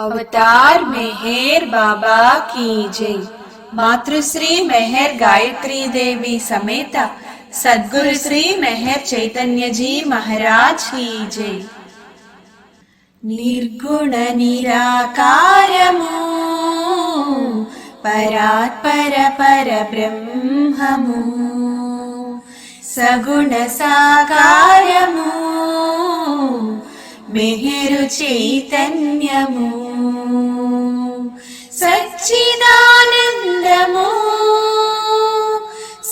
अवतार मेहर बाबा की जय मातृश्री मेहर गायत्री देवी समेत सद्गुरु श्री मेहर चैतन्य जी महाराज की जय निर्गुण निराकारमु परात्पर पर ब्रह्मो सगुण साकारमु మిగిరు చైతన్యము. సచ్చిదానందము.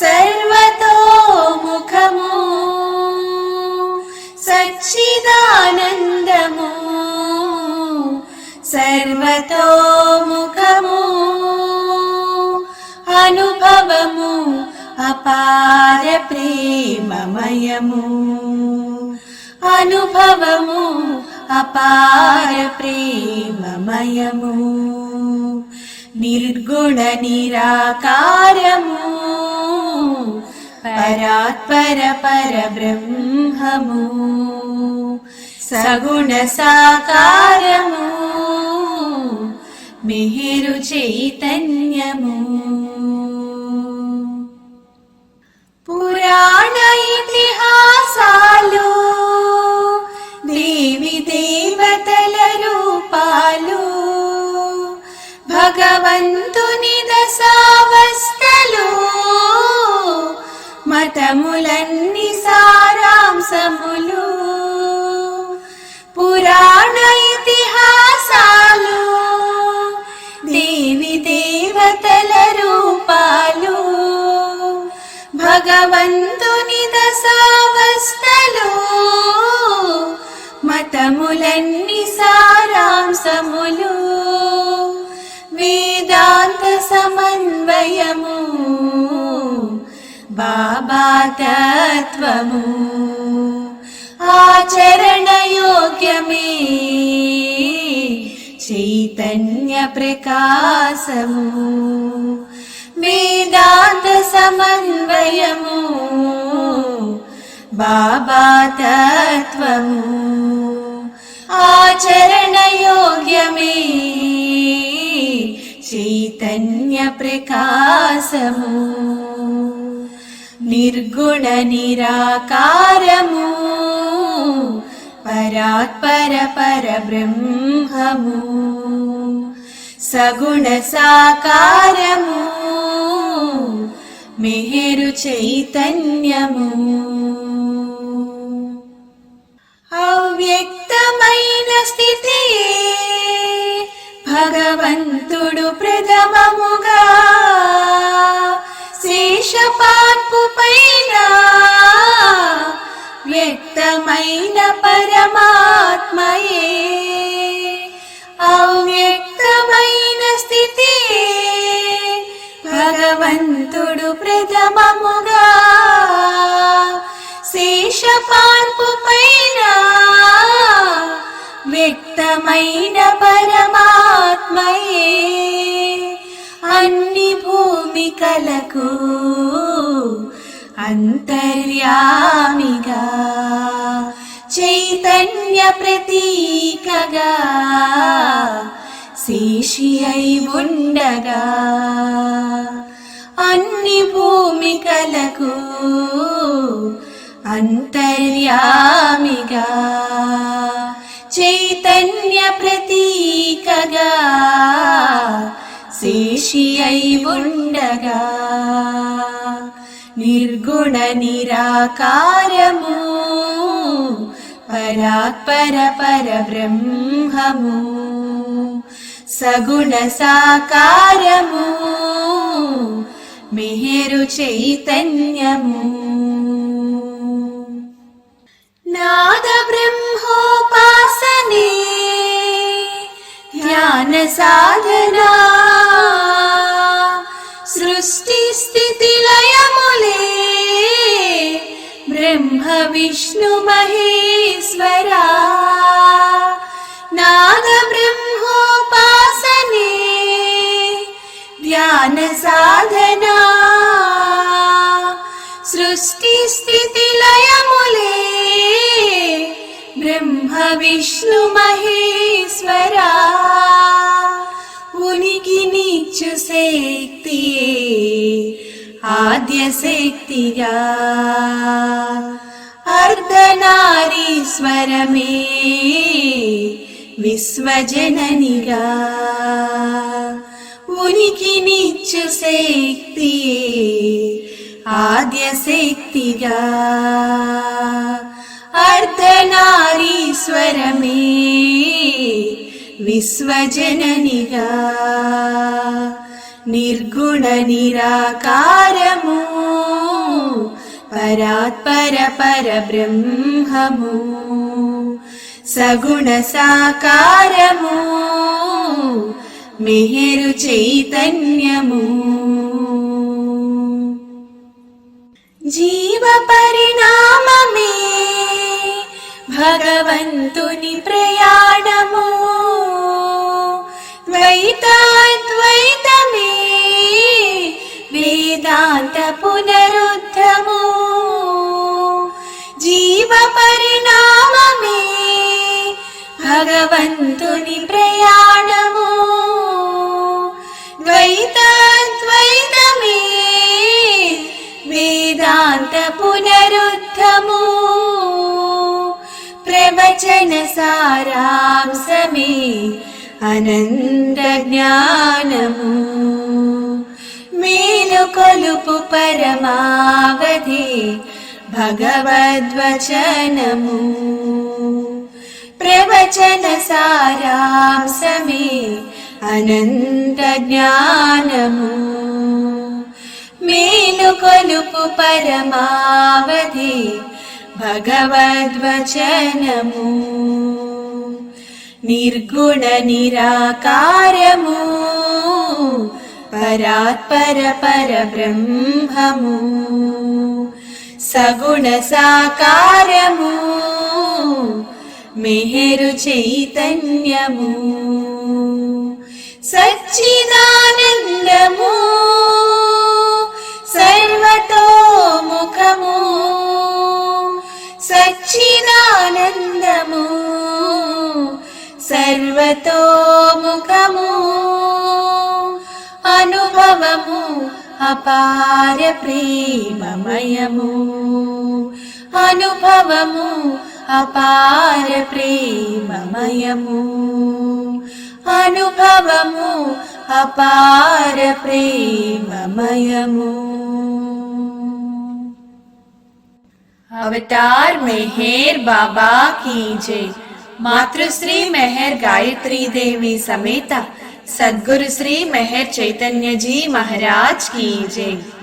సర్వతోముఖము. సచ్చిదానందము. సర్వతోముఖము. అనుభవము అపార ప్రేమమయము. అనుభవము అపార ప్రేమమయము. నిర్గుణ నిరాకారము పరాత్పర పరబ్రహ్మము. సగుణ సాకారము మిహిరు చైతన్యము. పంతుని దశావస్థలో మతములన్ని సారాంశములు. పురాణ ఇతిహాసాలు దేవి దేవతల రూపాలు. భగవంతుని దశావస్థలో మతములన్నీ సమన్వయము బాబా తత్వము. ఆచరణ యోగ్యమే చైతన్య ప్రకాశము. వేదాంత సమన్వయము బాబా తత్వము. ఆచరణ యోగ్యమే చైతన్య ప్రకాశము నిర్గుణ నిరాకారము పరాత్పర పర బ్రహ్మము సగుణ సాకారము మెహరు చైతన్యము. అవ్యక్తమైన స్థితి భగవంతుడు ప్రథమముగా. శేషపాన్పు పైన వ్యక్తమైన పరమాత్మయే. అవ్యక్తమైన స్థితి భగవంతుడు ప్రథమముగా. అనంతమైన పరమాత్మయే. అన్ని భూమికలకు అంతర్యామిగా చైతన్య ప్రతీకగా శేషి అయి ఉండగా. అన్ని భూమికలకు అంతర్యామిగా. చైతన్య ప్రతీకగా శేషి అయి ఉండగా. నిర్గుణ నిరాకారము పరాత్పర పర బ్రహ్మము సగుణ సాకారము మెహరు చైతన్యము. साधना। सृष्टिस्थितिलयमुले ब्रह्मविष्णुमहेश्वरा नागब्रह्मोपासने मुले सृष्टिस्थितिलयमुले ब्रह्मविष्णुमहेश्वरा ശക്തിയേ ആദ്യ ശക്തിയാ അർദ്ധനാരീശ്വരമേ വിശ്വജനനിരാ. ഉനിക്കിനിച്ചു ശക്തിയേ ആദ്യ ശക്തിയാ അർദ്ധനാരീശ്വരമേ വിശ്വജനനിരാ. నిర్గుణ నిరాకారము పరాత్పర పరబ్రహ్మము సగుణ సాకారము మెహరు చైతన్యము. జీవ పరిణామమే భగవంతుని ప్రయాణము. వేదాంత పునరుద్ధము జీవ పరిణామమే భగవంతుని ప్రయాణము ద్వైతాద్వైతమే వేదాంత పునరుద్ధము ప్రవచన సారాంశమే అనంత జ్ఞానము మేలు కొలుపు పరమావధి భగవద్వచనము. ప్రవచన సారాంశమే అనంత జ్ఞానము. మేలు కొలుపు పరమావధి భగవద్వచనము. నిర్గుణ నిరాకారము పరాత్పర పరబ్రహ్మము సగుణ సాకారము మెహరు చైతన్యము సచ్చిదానందము సర్వతోముఖము సచ్చిదానందము సర్వతోముఖము అనుభవము అపార ప్రేమమయము అనుభవము అపార ప్రేమమయము అనుభవము అపార ప్రేమమయము अवतार मेहर बाबा की जय मातृश्री मेहर गायत्री देवी समेत सद्गुरु श्री मेहर चैतन्य जी महाराज की जय।